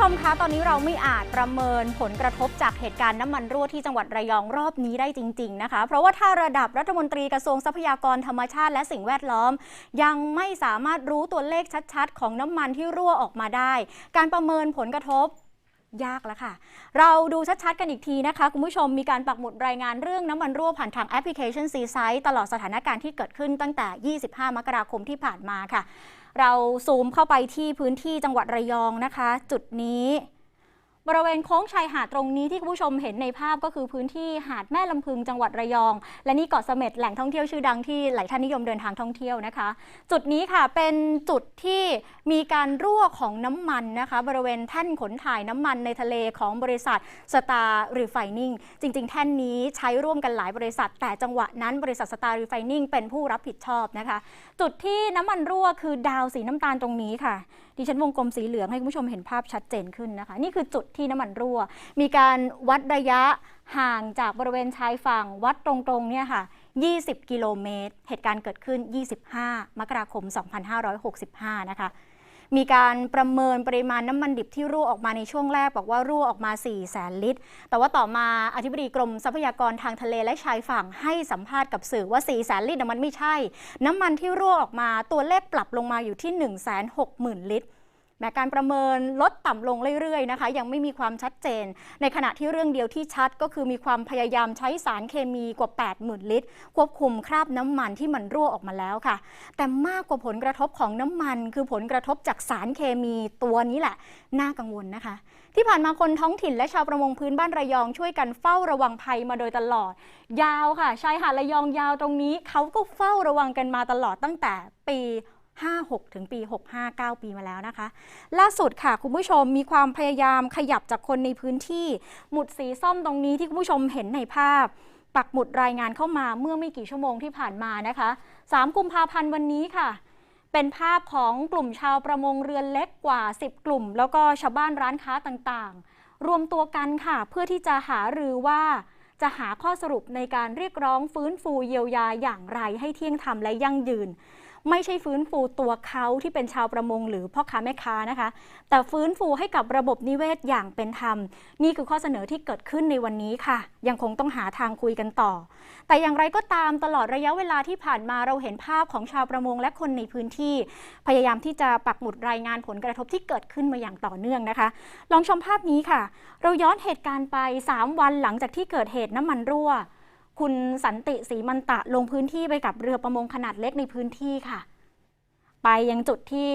ชมคะตอนนี้เราไม่อาจประเมินผลกระทบจากเหตุการณ์น้ำมันรั่วที่จังหวัดระยองรอบนี้ได้จริง ๆ นะคะ เพราะว่าถ้าระดับรัฐมนตรีกระทรวงทรัพยากรธรรมชาติและสิ่งแวดล้อม ยังไม่สามารถรู้ตัวเลขชัดๆ ของน้ำมันที่รั่วออกมาได้ การประเมินผลกระทบยากแล้วค่ะ เราดูชัดๆ กันอีกทีนะคะ คุณผู้ชมมีการปักหมุดรายงานเรื่องน้ำมันรั่วผ่านทางแอปพลิเคชันซีไซต์ตลอดสถานการณ์ที่เกิดขึ้นตั้งแต่ 25 มกราคมที่ผ่านมาค่ะ เราซูมเข้าไปที่พื้นที่จังหวัดระยองนะคะ จุดนี้ บริเวณโค้งชายหาดตรงนี้ที่คุณผู้ชมเห็นในภาพก็คือพื้นที่หาดแม่ลำพึงจังหวัดระยอง และนี่เกาะเสม็ดแหล่งท่องเที่ยวชื่อดังที่หลายท่านนิยมเดินทางท่องเที่ยวนะคะ จุดนี้ค่ะเป็นจุดที่มีการรั่วของน้ำมันนะคะ บริเวณแท่นขนถ่ายน้ำมันในทะเลของบริษัทสตาร์รีไฟนิ่งจริง ๆ แท่นนี้ใช้ร่วมกันหลายบริษัท แต่จังหวะนั้นบริษัทสตาร์รีไฟนิ่งเป็นผู้รับผิดชอบนะคะ จุดที่น้ำมันรั่วคือดาวสีน้ำตาลตรงนี้ค่ะดิฉันวงกลมสีเหลืองให้คุณผู้ชมเห็นภาพชัดเจนขึ้นนะคะ นี่คือจุดที่น้ำมันรั่ว มีการวัดระยะห่างจากบริเวณชายฝั่งวัดตรงๆเนี่ยค่ะ 20 กิโลเมตร เหตุการณ์เกิดขึ้น 25 มกราคม 2565 นะคะ มีการประเมินปริมาณน้ำมันดิบที่รั่วออกมาในช่วงแรก บอกว่ารั่วออกมา 4 แสนลิตร แต่ว่าต่อมาอธิบดีกรมทรัพยากรทางทะเลและชายฝั่งให้สัมภาษณ์กับสื่อว่า 4 แสนลิตรมันไม่ใช่ น้ำมันที่รั่วออกมาตัวเลขปรับลงมาอยู่ที่ 1 6 0 0 0 0 ลิตร แม้การประเมินลดต่ำลงเรื่อยๆนะคะ ยังไม่มีความชัดเจน ในขณะที่เรื่องเดียวที่ชัดก็คือมีความพยายามใช้สารเคมีกว่า 80,000 ลิตร ควบคุมคราบน้ำมันที่มันรั่วออกมาแล้วค่ะ แต่มากกว่าผลกระทบของน้ำมัน คือผลกระทบจากสารเคมีตัวนี้แหละ น่ากังวลนะคะ ที่ผ่านมาคนท้องถิ่นและชาวประมงพื้นบ้านระยองช่วยกันเฝ้าระวังภัยมาโดยตลอด ยาวค่ะชายหาดระยองยาวตรงนี้เขาก็เฝ้าระวังกันมาตลอดตั้งแต่ปี 56 ถึงปี 65 9 ปีมาแล้วนะคะ ล่าสุดค่ะ คุณผู้ชมมีความพยายามขยับจากคนในพื้นที่ หมุดสีส้มตรงนี้ที่คุณผู้ชมเห็นในภาพ ปักหมุดรายงานเข้ามาเมื่อไม่กี่ชั่วโมงที่ผ่านมานะคะ 3 กุมภาพันธ์วันนี้ค่ะ เป็นภาพของกลุ่มชาวประมงเรือนเล็กกว่า 10 กลุ่ม แล้วก็ชาวบ้านร้านค้าต่างๆ รวมตัวกันค่ะ เพื่อที่จะหารือว่าจะหาข้อสรุปในการเรียกร้องฟื้นฟูเยียวยาอย่างไรให้เที่ยงธรรมและยั่งยืน ไม่ใช่ฟื้นฟูตัวเขาที่เป็นชาวประมงหรือพ่อค้าแม่ค้านะคะ แต่ฟื้นฟูให้กับระบบนิเวศอย่างเป็นธรรม นี่คือข้อเสนอที่เกิดขึ้นในวันนี้ค่ะ ยังคงต้องหาทางคุยกันต่อ แต่อย่างไรก็ตามตลอดระยะเวลาที่ผ่านมาเราเห็นภาพของชาวประมงและคนในพื้นที่ พยายามที่จะปักหมุดรายงานผลกระทบที่เกิดขึ้นมาอย่างต่อเนื่องนะคะ ลองชมภาพนี้ค่ะ เราย้อนเหตุการณ์ไป 3 วันหลังจากที่เกิดเหตุน้ำมันรั่ว คุณสันติศรีมันตะลงพื้นที่ไปกับเรือประมงขนาดเล็กในพื้นที่ค่ะ ไปยังจุดที่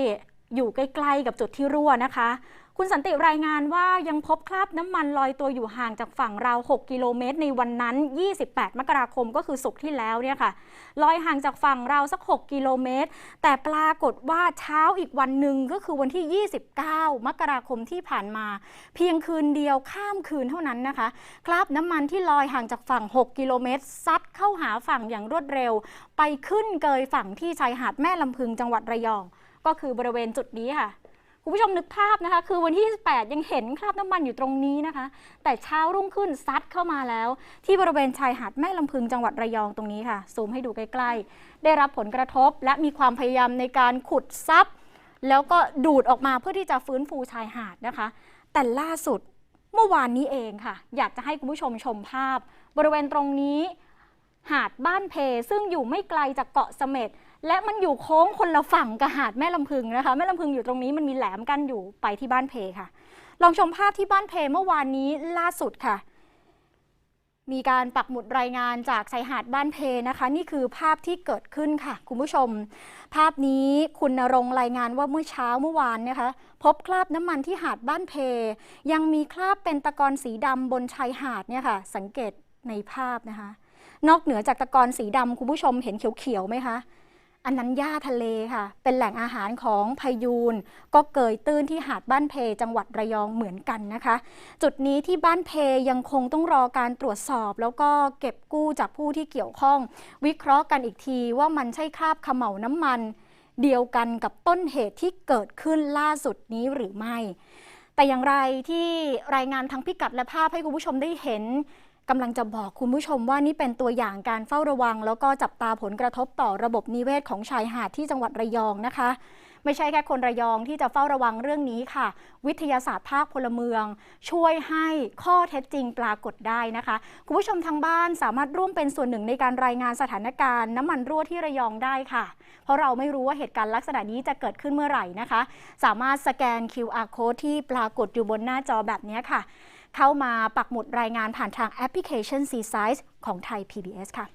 อยู่ใกล้ๆกับจุดที่รั่วนะคะ คุณสันติรายงานว่ายังพบคราบน้ำมันลอยตัวอยู่ห่างจากฝั่งราว 6 กิโลเมตรในวันนั้น 28 มกราคมก็คือสุกร์ที่แล้วเนี่ยค่ะ ลอยห่างจากฝั่งเราสัก 6 กิโลเมตร แต่ปรากฏว่าเช้าอีกวันหนึ่งก็คือวันที่ 29 มกราคมที่ผ่านมา เพียงคืนเดียวข้ามคืนเท่านั้นนะคะ คราบน้ำมันที่ลอยห่างจากฝั่ง 6 กิโลเมตรซัดเข้าหาฝั่งอย่างรวดเร็ว ไปขึ้นเกยฝั่งที่ชายหาดแม่ลำพึงจังหวัดระยอง ก็คือบริเวณจุดนี้ค่ะคุณผู้ชมนึกภาพนะคะ คือวันที่ 28 ยังเห็นคราบน้ำมันอยู่ตรงนี้นะคะ แต่เช้ารุ่งขึ้นซัดเข้ามาแล้ว ที่บริเวณชายหาดแม่ลำพึงจังหวัดระยองตรงนี้ค่ะ ซูมให้ดูใกล้ๆ ได้รับผลกระทบและมีความพยายามในการขุดซับแล้วก็ดูดออกมาเพื่อที่จะฟื้นฟูชายหาดนะคะ แต่ล่าสุดเมื่อวานนี้เองค่ะ อยากจะให้คุณผู้ชมชมภาพ บริเวณตรงนี้ หาดบ้านเพซึ่งอยู่ไม่ไกลจากเกาะเสม็ดและมันอยู่โค้งคนละฝั่งกับหาดแม่ลำพึงนะคะ แม่ลำพึงอยู่ตรงนี้มันมีแหลมกั้นอยู่ไปที่บ้านเพค่ะ ลองชมภาพที่บ้านเพเมื่อวานนี้ล่าสุดค่ะ มีการปักหมุดรายงานจากชายหาดบ้านเพนะคะ นี่คือภาพที่เกิดขึ้นค่ะ คุณผู้ชม ภาพนี้คุณนรงรายงานว่าเมื่อเช้าเมื่อวานนะคะ พบคราบน้ำมันที่หาดบ้านเพ ยังมีคราบเป็นตะกอนสีดำบนชายหาดเนี่ยค่ะ สังเกตในภาพนะคะ นอกเหนือจากตะกอนสีดำคุณผู้ชมเห็นเขียวๆไหมคะ อันนั้นหญ้าทะเลค่ะ เป็นแหล่งอาหารของพายูนก็เกยตื้นที่หาดบ้านเพจังหวัดระยองเหมือนกันนะคะ จุดนี้ที่บ้านเพยังคงต้องรอการตรวจสอบ แล้วก็เก็บกู้จากผู้ที่เกี่ยวข้อง วิเคราะห์กันอีกทีว่ามันใช่คราบขม่าน้ำมัน เดียวกันกับต้นเหตุที่เกิดขึ้นล่าสุดนี้หรือไม่ แต่อย่างไรที่รายงานทั้งพิกัดและภาพให้คุณผู้ชมได้เห็น กำลังจะบอกคุณผู้ชมว่านี่เป็นตัวอย่างการเฝ้าระวัง แล้วก็จับตาผลกระทบต่อระบบนิเวศของชายหาดที่จังหวัดระยองนะคะ ไม่ใช่แค่คนระยองที่จะเฝ้าระวังเรื่องนี้ค่ะ วิทยาศาสตร์ภาคพลเมือง ช่วยให้ข้อเท็จจริงปรากฏได้นะคะ คุณผู้ชมทางบ้านสามารถร่วมเป็นส่วนหนึ่งในการรายงานสถานการณ์ น้ำมันรั่วที่ระยองได้ค่ะ เพราะเราไม่รู้ว่าเหตุการณ์ลักษณะนี้จะเกิดขึ้นเมื่อไหร่นะคะ สามารถสแกน QR code ที่ปรากฏอยู่บนหน้าจอแบบนี้ค่ะ เข้ามาปักหมุดรายงานผ่านทางแอปพลิเคชัน C Size ของไทย PBS ค่ะ